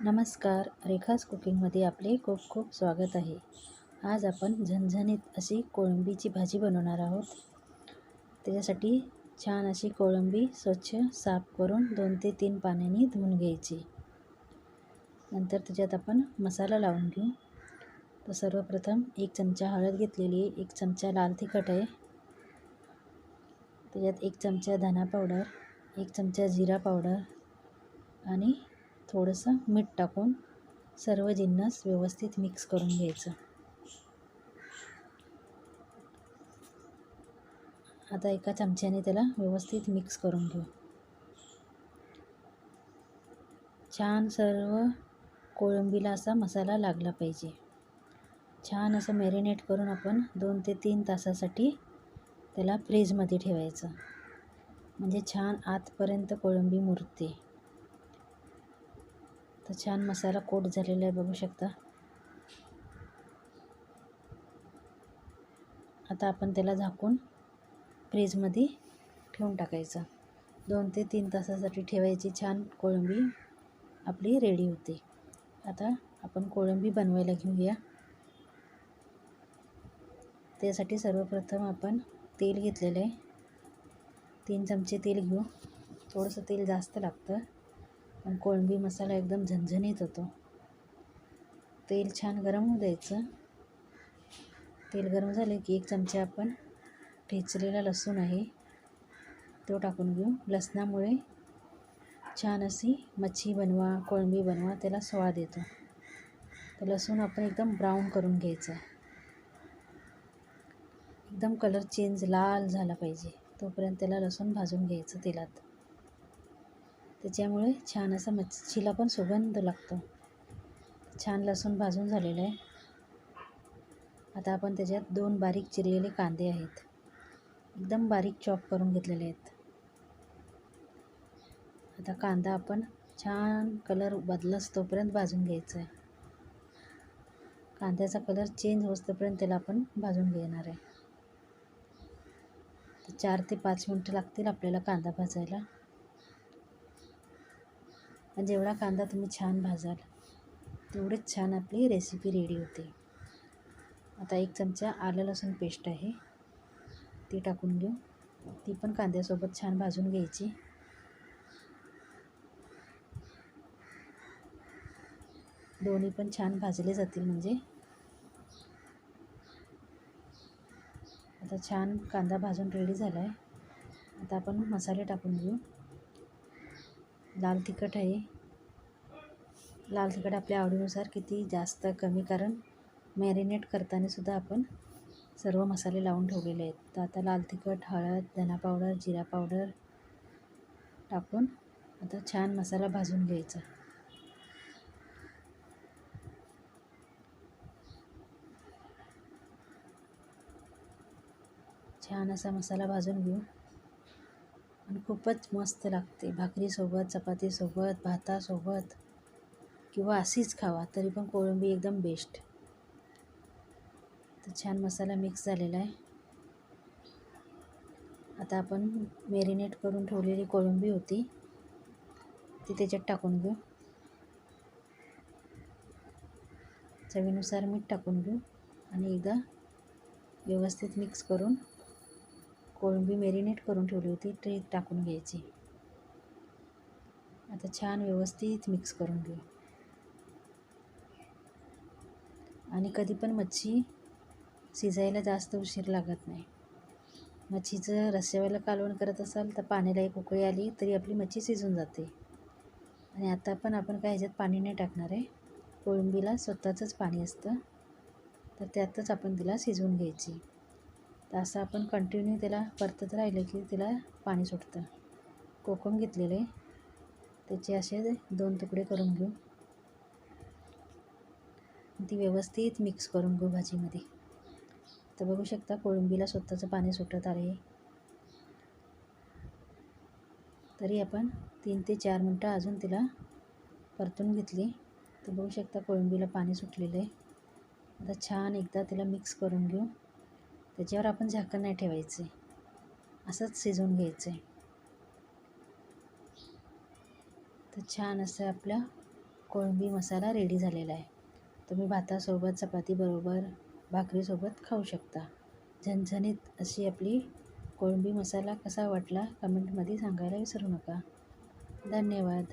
नमस्कार. रेखास कुकिंगमध्ये आपले खूप खूप स्वागत आहे. आज आपण झणझणीत अशी कोळंबीची भाजी बनवणार आहोत. त्याच्यासाठी छान अशी कोळंबी स्वच्छ साफ करून दोन ते तीन पाण्याने धुवून घ्यायची. नंतर त्याच्यात आपण मसाला लावून घेऊ. तर सर्वप्रथम एक चमचा हळद घेतलेली आहे. एक चमचा लाल तिखट आहे. त्याच्यात एक चमचा धना पावडर एक चमचा जिरा पावडर आणि थोडंसं मीठ टाकून सर्व जिन्नस व्यवस्थित मिक्स करून घ्यायचं. आता एका चमच्याने त्याला व्यवस्थित मिक्स करून घेऊ. छान सर्व कोळंबीला असा मसाला लागला पाहिजे. छान असं मॅरिनेट करून आपण दोन ते तीन तासासाठी त्याला फ्रीजमध्ये ठेवायचं. म्हणजे छान आतपर्यंत कोळंबी मुरते. तर छान मसाला कोट झालेला आहे बघू शकता. आता आपण त्याला झाकून फ्रीजमध्ये ठेवून टाकायचं. दोन ते तीन तासासाठी ठेवायची छान कोळंबी आपली रेडी होते. आता आपण कोळंबी बनवायला घेऊया. त्यासाठी सर्वप्रथम आपण तेल घेतलेलं आहे. तीन चमचे तेल घेऊ. थोडंसं तेल जास्त लागतं. पण कोळंबी मसाला एकदम झणझणीत होतो. तेल छान गरम होऊ द्यायचं. तेल गरम झाले की एक चमचा आपण ठेचलेला लसूण आहे तो टाकून घेऊ. लसणामुळे छान अशी मच्छी बनवा कोळंबी बनवा त्याला स्वाद येतो. तर लसूण आपण एकदम ब्राऊन करून घ्यायचा एकदम कलर चेंज लाल झाला पाहिजे. तोपर्यंत त्याला लसूण भाजून घ्यायचं तेलात. त्याच्यामुळे छान असा मच्छीला पण सुगंध लागतो. छान लसूण भाजून झालेलं आहे. आता आपण त्याच्यात दोन बारीक चिरलेले कांदे आहेत. एकदम बारीक चॉप करून घेतलेले आहेत. आता कांदा आपण छान कलर बदलस तोपर्यंत भाजून घ्यायचा आहे. कांद्याचा कलर चेंज होतोपर्यंत त्याला आपण भाजून घेणार आहे. चार ते पाच मिनटं लागतील आपल्याला कांदा भाजायला. जेवढा कांदा तुम्ही छान भाजाल तेवढीच छान आपली रेसिपी रेडी होते. आता एक चमचा आलं लसूण पेस्ट आहे. ती टाकून घेऊ. ती पण कांद्यासोबत छान भाजून घ्यायची. दोन्ही पण छान भाजले जातील म्हणजे. आता छान कांदा भाजून रेडी झाला आहे आता आपण मसाले टाकून घेऊ. लाल तिखट आहे. लाल तिखट आपल्या आवडीनुसार किती जास्त कमी कारण मॅरिनेट करताना सुद्धा आपण सर्व मसाले लावून ठेवलेले आहेत. तर आता लाल तिखट हळद धना पावडर जिरा पावडर टाकून आता छान मसाला भाजून घ्यायचा. छान असा मसाला भाजून घेऊ. खूपच मस्त लागते. भाकरीसोबत चपातीसोबत भातासोबत किंवा अशीच खावा तरी पण कोळंबी एकदम बेस्ट तर छान मसाला मिक्स झालेला आहे. आता आपण मॅरिनेट करून ठेवलेली कोळंबी होती ती त्याच्यात टाकून घेऊ. चवीनुसार मीठ टाकून घेऊ आणि एकदा व्यवस्थित मिक्स करून कोळंबी मॅरिनेट करून ठेवली होती ते टाकून घ्यायची. आता छान व्यवस्थित मिक्स करून घेऊ. आणि कधी पण मच्छी शिजायला जास्त उशीर लागत नाही. मच्छीचं रस्स्यावाला कालवण करत असाल तर पाण्याला एक उकळी आली तरी आपली मच्छी शिजून जाते. आणि आता पण आपण काय ह्याच्यात पाणी नाही टाकणार आहे. कोळंबीला स्वतःचंच पाणी असतं. तर त्यातच आपण तिला शिजवून घ्यायची. तर असं आपण कंटिन्यू त्याला परतत राहिलं की तिला पाणी सुटतं कोकम घेतलेले. त्याचे असे दोन तुकडे करून घेऊ. ती व्यवस्थित मिक्स करून घेऊ भाजीमध्ये. तर बघू शकता कोळंबीला स्वतःचं पाणी सुटत आले तरी आपण तीन ते चार मिनटं अजून तिला परतून घेतली. तर बघू शकता कोळंबीला पाणी सुटलेलं आहे. आता छान एकदा तिला मिक्स करून घेऊ. त्याच्यावर आपण झाकण नाही ठेवायचे. असंच शिजवून घ्यायचं. आहे तर छान असं आपलं कोळंबी मसाला रेडी झालेला आहे. तुम्ही भातासोबत चपातीबरोबर भाकरीसोबत खाऊ शकता. झणझणीत अशी आपली कोळंबी मसाला कसा वाटला कमेंटमध्ये सांगायला विसरू नका. धन्यवाद.